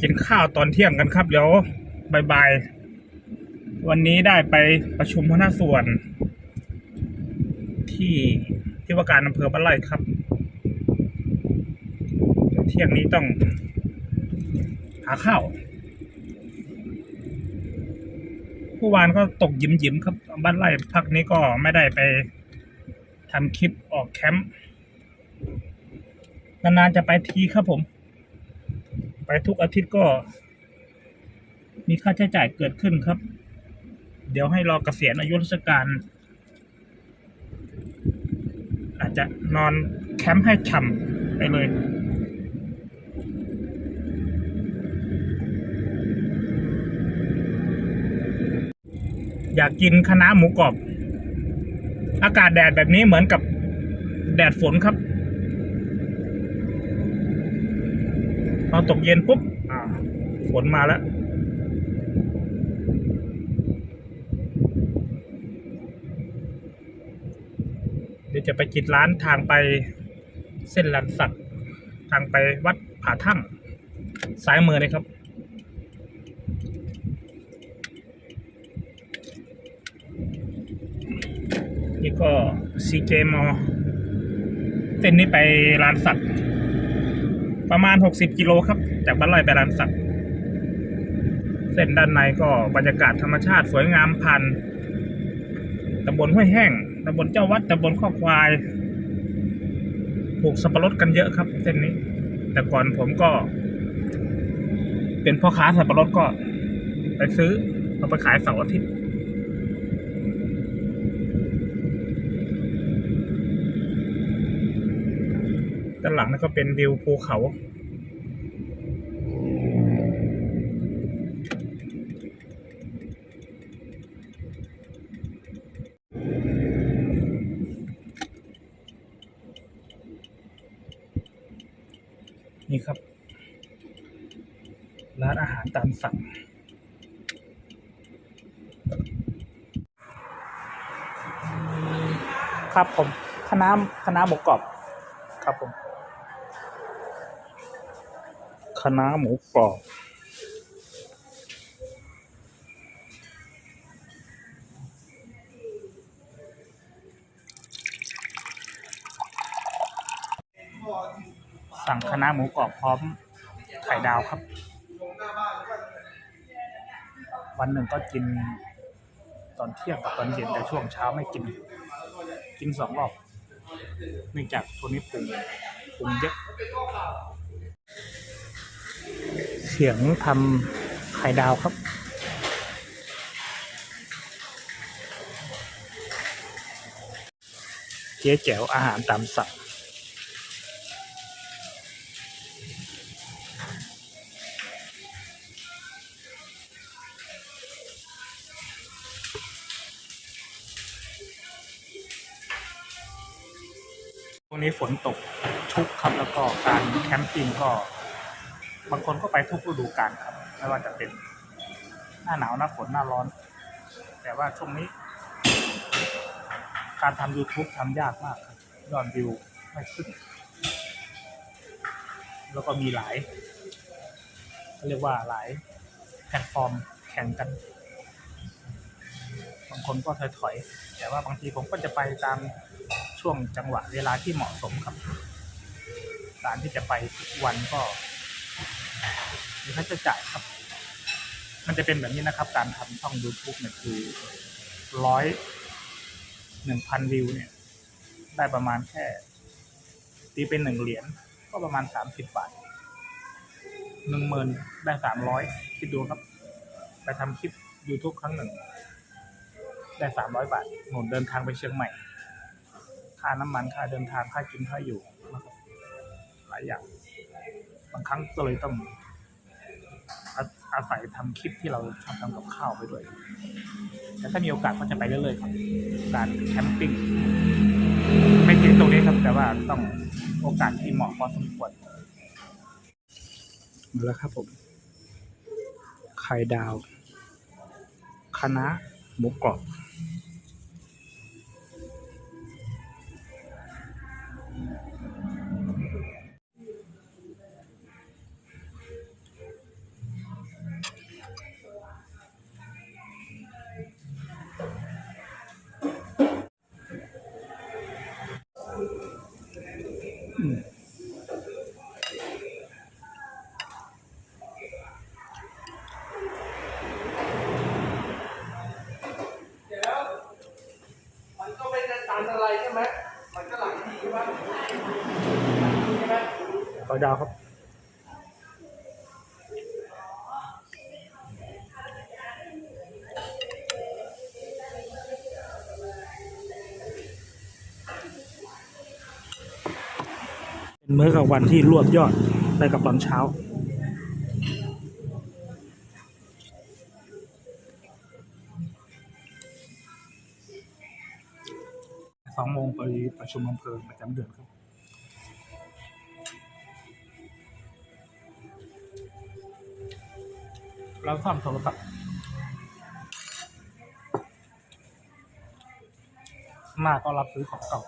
กินข้าวตอนเที่ยงกันครับเดี๋ยวบายๆวันนี้ได้ไปประชุมหัวหน้าส่วน ที่ที่ว่าการอำเภอบ้านไร่ครับ เที่ยงนี้ต้อง หาข้าวเมื่วานก็ตกยิ้มยิ้มครับ บ้านไร่พักนี้ก็ไม่ได้ไปทำคลิปออกแคมป์นานๆจะไปทีครับผม ไปทุกอาทิตย์ก็ มีค่าใช้จ่ายเกิดขึ้นครับ เดี๋ยวให้รอเกษียณอายุราชการ อาจจะนอนแคมป์ให้ฉ่ำไปเลยอยากกินคณะหมูกรอบ อากาศแดดแบบนี้เหมือนกับแดดฝนครับ พอตกเย็นปุ๊บอ่าฝนมาแล้วเดี๋ยวจะไปกินร้านทางไปเส้นลันสักทางไปวัดผาทั่งซ้ายมือเลยครับ นี่ก็ซีเจมอเส้นนี้ไปร้านสัก ประมาณ 60 กิโลครับ จากบ้านไร่ไปร้านสัก เส้นด้านในก็บรรยากาศธรรมชาติสวยงามผ่านตำบลห้วยแห้งตำบลเจ้าวัดตำบลข้อควายปลูกสับปะรดกันเยอะครับ เส้นนี้ แต่ก่อนผมก็ เป็นพ่อค้าสับปะรดก็ ไปซื้อเอาไปขายเสาร์อาทิตย์ ด้านหลังนั่นก็เป็นวิวภูเขา นี่ครับ ร้านอาหารตามสั่งครับผมคณะคณะหมูกรอบครับผม คณะหมูกรอบสั่งคณะหมูกรอบพร้อมไข่ดาวครับ วันหนึ่งก็กินตอนเที่ยงกับตอนเย็นแต่ช่วงเช้าไม่กิน กินสองรอบเนื่องจากตัวนี้ปรุงปรุงเยอะ เสียงทำไข่ดาวครับ เจ๊แจ๋วอาหารตามสั่งช่วงนี้ฝนตกชุกครับแล้วก็การแคมปิ้งก็ บางคนก็ไปทุกฤดูกาลครับ ไม่ว่าจะเป็นหน้าหนาวหน้าฝนหน้าร้อน แต่ว่าช่วงนี้ การทำ YouTube ทำยากมากครับยอดวิวไม่ขึ้น แล้วก็มีหลายเรียกว่าหลายแพลตฟอร์มแข่งกัน บางคนก็ถอยๆ แต่ว่าบางทีผมก็จะไปตามช่วงจังหวะเวลาที่เหมาะสมครับการที่จะไปทุกวันก็ มีค่าใช้จ่ายครับ มันจะเป็นแบบนี้นะครับ การทำช่อง YouTube เนี่ยคือร้อยหนึ่งพันวิวเนี่ย ได้ประมาณแค่ ตีเป็นหนึ่งเหรียญก็ประมาณสามสิบบาทหนึ่งหมื่นได้สามร้อยคิดดูครับ ไปทำคลิป YouTube ครั้งหนึ่ง ได้สามร้อยบาทหนุนเดินทางไปเชียงใหม่ ค่าน้ำมันค่าเดินทางค่ากินค่าอยู่นะครับหลายอย่าง บางครั้งก็เลยต้องอาศัยทำคลิปที่เราชอบทำกับข้าวไปด้วย แต่ถ้ามีโอกาสก็จะไปเรื่อยๆครับ การแคมปิ้ง ไม่ทิ้งตรงนี้ครับ แต่ว่าต้องโอกาสที่เหมาะพอสมควรมาแล้วครับผม ไข่ดาวคะน้าหมูกรอบ ดาวครับเป็นมื้อกลางวันที่รวบยอดได้กับตอนเช้าสองโมงไปประชุมอำเภอประจำเดือนครับ เรซ่อมโทรศัพท์มาก็รับซื้อของเก่า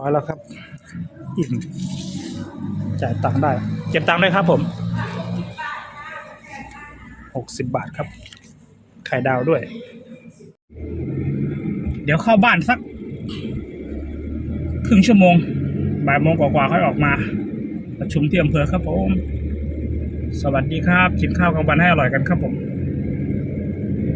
ร้อยแล้วครับอิ่มจ่ายตังค์ได้ เก็บตังค์ได้ครับผมหกสิบบาทครับ ไข่ดาวด้วย เดี๋ยวเข้าบ้านสัก ครึ่งชั่วโมง บ่ายโมงกว่าๆค่อยออกมา ประชุมที่อำเภอครับผม สวัสดีครับ กินข้าวกลางวันให้อร่อยกันครับผม